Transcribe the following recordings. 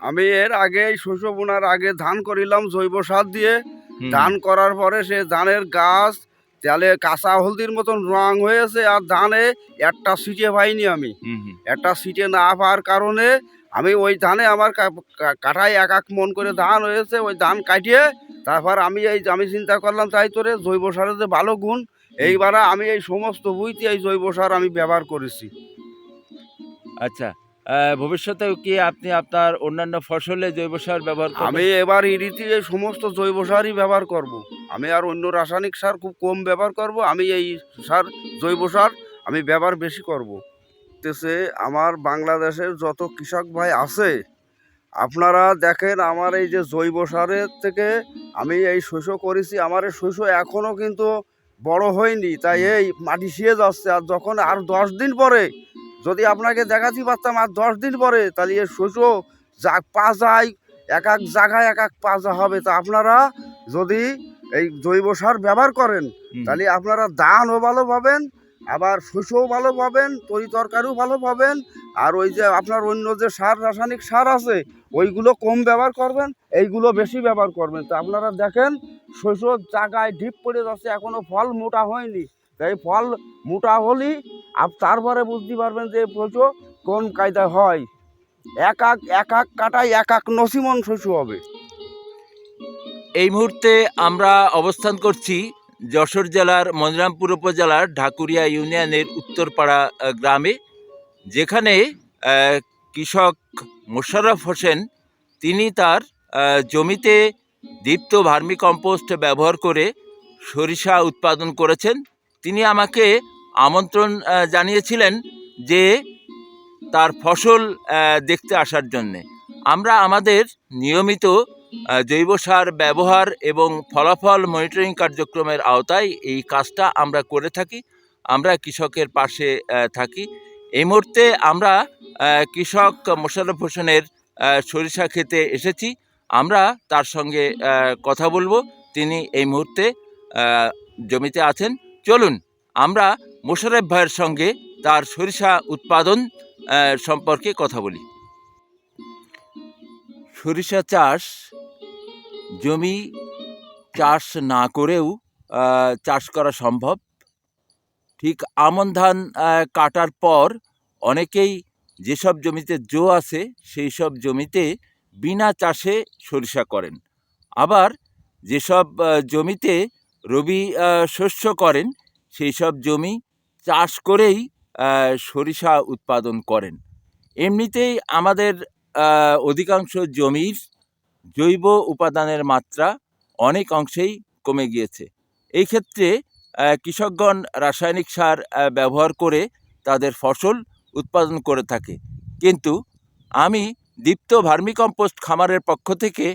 আমি এর আগে এই শস্য বোনার আগে ধান করিলাম জৈব সার দিয়ে। ধান করার পরে সে ধানের গাছ তাহলে কাঁচা হলদির মতন রং হয়েছে আর ধানে একটা সিটে পাইনি আমি। একটা সিটে না পাওয়ার কারণে আমি ওই ধানে আমার কা- কা- কাঠায় এক এক মন করে ধান হয়েছে ওই ধান কাটিয়ে তারপর আমি এই আমি চিন্তা করলাম তাই তোরে জৈব সারের যে ভালো গুণ এইবারে আমি এই সমস্ত বুঝতে এই জৈব সার আমি ব্যবহার করেছি। আচ্ছা ভবিষ্যতেও কি আপনি আপনার অন্যান্য ফসলে জৈব সার ব্যবহার আমি এবার এই সমস্ত জৈব সারই ব্যবহার করব। আমি আর অন্য রাসায়নিক সার খুব কম ব্যবহার করব। আমি এই সার, জৈব সার আমি ব্যবহার বেশি করব। তেছে আমার বাংলাদেশের যত কৃষক ভাই আছে, আপনারা দেখেন আমার এই যে জৈব সারের থেকে আমি এই শস্য করেছি। আমার এই শস্য এখনও কিন্তু বড় হয়নি। তাই এই মাটি শিয়ে যাচ্ছে। আর যখন আর দশ দিন পরে যদি আপনাকে দেখাতে পারতাম আর দশ দিন পরে তাহলে এই শস্য যা পা যায় এক এক জায়গায় এক এক পাজা হবে। তা আপনারা যদি এই জৈব সার ব্যবহার করেন তাহলে আপনারা ধানও ভালো পাবেন আবার শস্যও ভালো পাবেন তরি তরকারিও ভালো পাবেন আর ওই যে আপনার অন্য যে সার রাসায়নিক সার আছে ওইগুলো কম ব্যবহার করবেন এইগুলো বেশি ব্যবহার করবেন। তা আপনারা দেখেন শস্য জায়গায় ঢিপ পড়ে যাচ্ছে এখনও ফল মোটা হয়নি। তাই ফল মোটা হলেই আপ তারপরে বুঝতে পারবেন যে প্রচুর কোন কায়দা হয়। এক এক এক এক কাটায় এক এক নসিমন শস্য হবে। এই মুহূর্তে আমরা অবস্থান করছি যশোর জেলার মনিরামপুর উপজেলার ঢাকুরিয়া ইউনিয়নের উত্তরপাড়া গ্রামে, যেখানে কৃষক মোশাররফ হোসেন, তিনি তার জমিতে দীপ্ত ভার্মি কম্পোস্ট ব্যবহার করে সরিষা উৎপাদন করেছেন। তিনি আমাকে আমন্ত্রণ জানিয়েছিলেন যে তার ফসল দেখতে আসার জন্যে। আমরা আমাদের নিয়মিত জৈব সার ব্যবহার এবং ফলাফল মনিটরিং কার্যক্রমের আওতায় এই কাজটা আমরা করে থাকি। আমরা কৃষকের পাশে থাকি। এই মুহূর্তে আমরা কৃষক মোশাররফ হোসেনের সরিষা খেতে এসেছি। আমরা তার সঙ্গে কথা বলব। তিনি এই মুহূর্তে জমিতে আছেন। চলুন, আমরা মোশাররফ ভাইয়ের সঙ্গে তার সরিষা উৎপাদন সম্পর্কে কথা বলি। সরিষা চাষ, জমি চাষ না করেও চাষ করা সম্ভব। ঠিক আমন ধান কাটার পর অনেকেই যেসব জমিতে জো আছে সেই সব জমিতে বিনা চাষে সরিষা করেন। আবার যেসব জমিতে রবি শস্য করেন, সেই সব জমি চাষ করেই সরিষা উৎপাদন করেন। এমনিতেই আমাদের অধিকাংশ জমির জৈব উপাদানের মাত্রা অনেক অংশেই কমে গিয়েছে। এই ক্ষেত্রে কৃষকগণ রাসায়নিক সার ব্যবহার করে তাদের ফসল উৎপাদন করে থাকে। কিন্তু আমি দীপ্ত ভার্মিকম্পোস্ট খামারের পক্ষ থেকে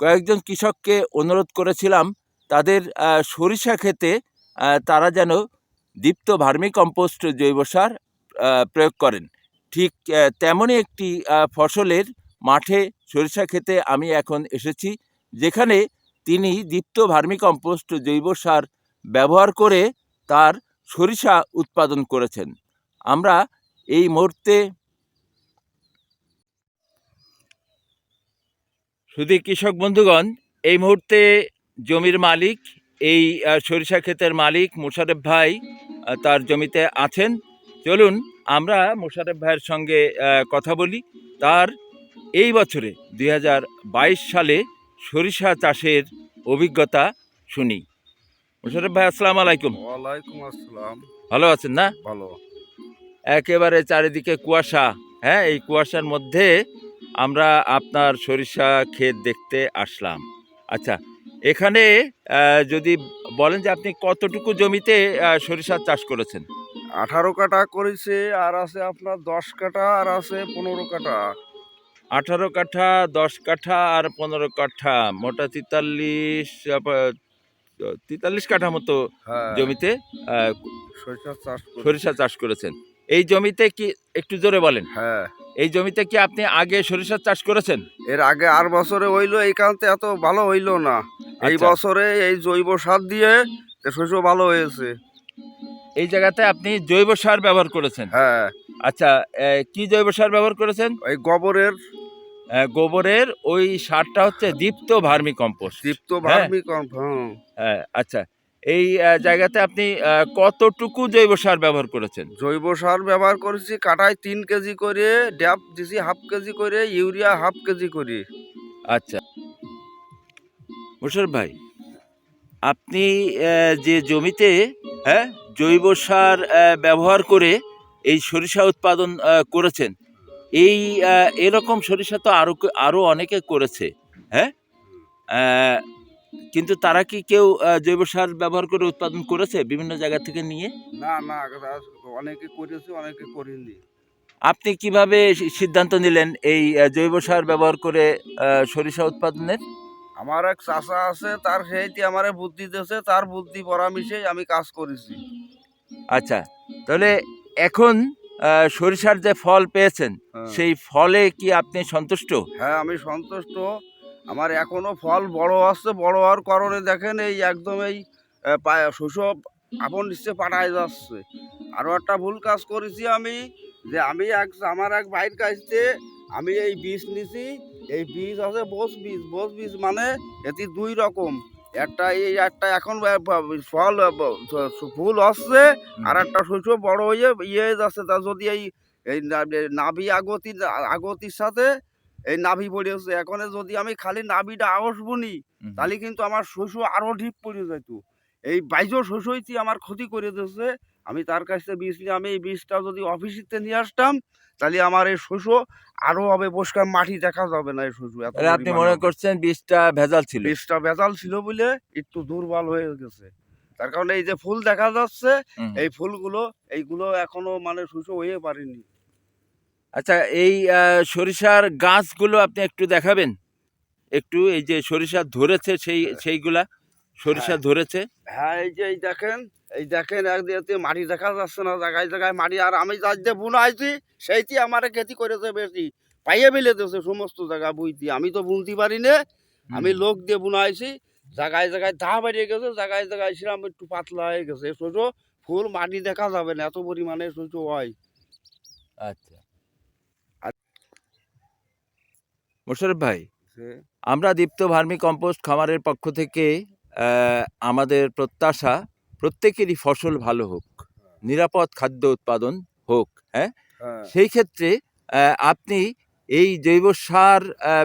কয়েকজন কৃষককে অনুরোধ করেছিলাম তাদের সরিষা খেতে তারা যেন দীপ্ত ভার্মিকম্পোস্ট জৈব সার প্রয়োগ করেন। ঠিক তেমনই একটি ফসলের মাঠে সরিষা খেতে আমি এখন এসেছি, যেখানে তিনি দীপ্ত ভার্মিকম্পোস্ট জৈব সার ব্যবহার করে তার সরিষা উৎপাদন করেছেন। আমরা এই মুহূর্তে শুধু কৃষক বন্ধুগণ, এই মুহূর্তে জমির মালিক এই সরিষা ক্ষেতের মালিক মোশারেফ ভাই তার জমিতে আছেন। চলুন আমরা মোশারেফ ভাইয়ের সঙ্গে কথা বলি। তার এই বছরে দুই হাজার বাইশ সালে সরিষা চাষের অভিজ্ঞতা শুনি। মোশারেফ ভাই আসসালামু আলাইকুম। ওয়ালাইকুম আসসালাম। ভালো আছেন না? ভালো। একেবারে চারিদিকে কুয়াশা হ্যাঁ এই কুয়াশার মধ্যে আমরা আপনার সরিষা ক্ষেত দেখতে আসলাম। আচ্ছা এখানে যদি বলেন যে আপনি কতটুকু জমিতে সরিষার চাষ করেছেন? আঠারো কাটা করেছে আর আছে আপনার দশ কাটা আর আছে পনেরো কাটা আঠারো কাঠা দশ কাঠা আর পনেরো কাঠা মোটা তেতাল্লিশ তেতাল্লিশ কাঠা মতো হ্যাঁ। জমিতে সরিষা চাষ সরিষা চাষ করেছেন। এই জমিতে কি একটু জোরে বলেন। হ্যাঁ। এই জমিতে কি আপনি আগে সরিষা চাষ করেছেন? এর আগে আর বছরে হইল এই কারণে এত ভালো হইল না। এই আচ্ছা। বছরে এই জৈব সার দিয়ে শস্য ভালো হয়েছে। এই জায়গাতে আপনি জৈব সার ব্যবহার করেছেন? হ্যাঁ। আচ্ছা কি জৈব সার ব্যবহার করেছেন? ওই গোবরের। গোবরের ওই সারটা হচ্ছে দীপ্ত ভার্মি কম্পোস্ট। দীপ্ত হ্যাঁ। ভার্মি কম্প হ্যাঁ। হ্যাঁ আচ্ছা। এই জায়গাতে আপনি কতটুকু জৈব সার ব্যবহার করেছেন? জৈব সার ব্যবহার করেছি কাটায় তিন কেজি করে ড্যাপ দিছি হাফ কেজি করে ইউরিয়া হাফ কেজি করে। আচ্ছা। মোশারফ ভাই আপনি যে জমিতে হ্যাঁ জৈব সার ব্যবহার করে এই সরিষা উৎপাদন করেছেন এই এরকম সরিষা তো আরও আরও অনেকে করেছে হ্যাঁ? কিন্তু তারা কি কেউ জৈব সার ব্যবহার করে উৎপাদন করেছে বিভিন্ন জায়গা থেকে নিয়ে? না না অনেকে করেছে অনেকে করেনি আপনি কীভাবে সিদ্ধান্ত নিলেন এই জৈব সার ব্যবহার করে সরিষা উৎপাদনের? আমার এক চাষা আছে তার সেইটি আমারে বুদ্ধি দিয়েছে তার বুদ্ধি পরামর্শে আমি কাজ করেছি। আচ্ছা তাহলে এখন সরিষার যে ফল পেয়েছেন হ্যাঁ। সেই ফলে কি আপনি সন্তুষ্ট? হ্যাঁ আমি সন্তুষ্ট। আমার এখনও ফল বড় আসছে বড় হওয়ার কারণে দেখেন এই একদম এই শৈশব আপন নিশ্চয় পাঠায় যাচ্ছে। আরও একটা ভুল কাজ করেছি আমি যে আমি এক আমার এক বাইর কাছতে আমি এই বীজ নিছি এই বীজ আছে বোস বীজ। বোস বীজ মানে এটি দুই রকম। একটা এই একটা এখন ফল ফুল আসছে আর একটা শৈশব বড় হয়ে ইয়ে হয়ে যাচ্ছে। তা যদি এই এই নাভি আগতি আগতির সাথে এই নাভি পড়েছে এখন যদি আমি খালি নাভিটা আসব নি তাহলে কিন্তু আমার শস্য আরও ঢিপ পড়ে যেত। এই বাইজ শস্যই আমার ক্ষতি করে দিয়েছে। আমি তার কাছ থেকে বীজ নিয়ে আমি এই বীজটা যদি অফিসিতে নিয়ে আসতাম তাহলে আমার এই শস্য আরও হবে বসকার মাটি দেখা যাবে না এই শস্য আপনি মনে করছেন বীজটা ভেজাল ছিল? বীজটা ভেজাল ছিল বলে একটু দুর্বল হয়ে গেছে। তার কারণে এই যে ফুল দেখা যাচ্ছে। এই ফুলগুলো এইগুলো এখনও মানে শস্য হয়ে পারেনি। আচ্ছা এই সরিষার গাছগুলো আপনি একটু দেখাবেন? একটু এই যে সরিষা ধরেছে সেই সেইগুলা সরিষা হ্যাঁ। ধরেছে। হ্যাঁ এই যে এই দেখেন এই দেখেন একদিকে মাটি দেখা যাচ্ছে না জায়গায় জায়গায় মাটি আর আমি যার যে বুনাইছি সেইটি আমার ক্ষতি করেছে বেশি পাইয়ে ফেলে দিয়েছে সমস্ত জায়গা বুঝতি আমি তো বুনতে পারি না। আমি লোক দিয়ে বুনাইছি জায়গায় জায়গায় ধা বেরিয়ে গেছে জায়গায় জায়গায় ছিলাম একটু পাতলা হয়ে গেছে শস্য ফুল মাটি দেখা যাবে না এত পরিমাণে শস্য হয়। আচ্ছা। মোশারফ ভাই আমরা দীপ্ত ভার্মি কম্পোস্ট খামারের পক্ষ থেকে আমাদের প্রত্যাশা প্রত্যেকেরই ফসল ভালো হোক নিরাপদ খাদ্য উৎপাদন হোক হ্যাঁ? হ্যাঁ। সেই ক্ষেত্রে আপনি এই জৈব সার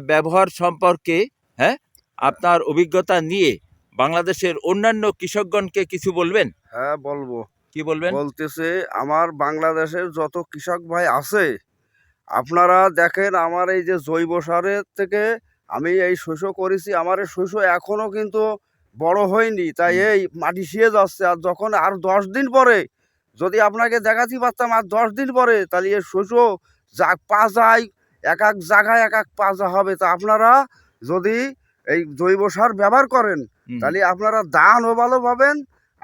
ব্যবহার সম্পর্কে হ্যাঁ আপনার অভিজ্ঞতা নিয়ে বাংলাদেশের অন্যান্য কৃষকগণকে কিছু বলবেন? হ্যাঁ বলব। কি বলবেন? বলতেছে আমার বাংলাদেশের যত কৃষক ভাই আছে আপনারা দেখেন আমার এই যে জৈব সারের থেকে আমি এই শস্য করেছি আমার এই শস্য এখনও কিন্তু বড় হয়নি তাই এই মাটি শিয়ে যাচ্ছে। আর যখন আর দশ দিন পরে যদি আপনাকে দেখাতে পারতাম আর দশ দিন পরে তাহলে এই শস্য যা পাজায় এক এক জায়গায় এক এক পাজা হবে। তা আপনারা যদি এই জৈব সার ব্যবহার করেন তাহলে আপনারা দানও ভালো পাবেন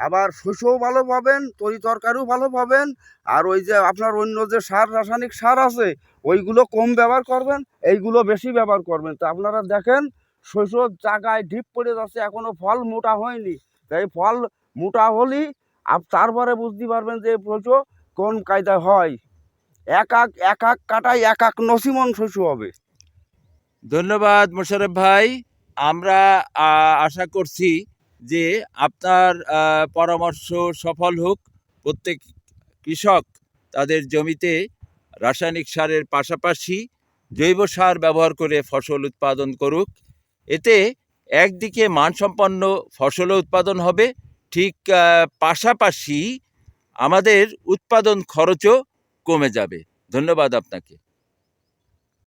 আবার শস্যও ভালো পাবেন, তরি তরকারিও ভালো পাবেন, আর ওই যে আপনার অন্য যে সার, রাসায়নিক সার আছে, ওইগুলো কম ব্যবহার করবেন, এইগুলো বেশি ব্যবহার করবেন। তো আপনারা দেখেন, শস্য জায়গায় ঢিপ পড়ে যাচ্ছে, এখনও ফল মোটা হয়নি। তাই ফল মোটা হলেই আপ, তারপরে বুঝতে পারবেন যে শস্য কোন কায়দায় হয়। এক এক এক এক কাটায় এক এক নসিমন শস্য হবে। ধন্যবাদ মোশারফ ভাই। আমরা আশা করছি যে আপনার পরামর্শ সফল হোক, প্রত্যেক কৃষক তাদের জমিতে রাসায়নিক সারের পাশাপাশি জৈব সার ব্যবহার করে ফসল উৎপাদন করুক। এতে একদিকে মানসম্পন্ন ফসলও উৎপাদন হবে, ঠিক পাশাপাশি আমাদের উৎপাদন খরচও কমে যাবে। ধন্যবাদ আপনাকে।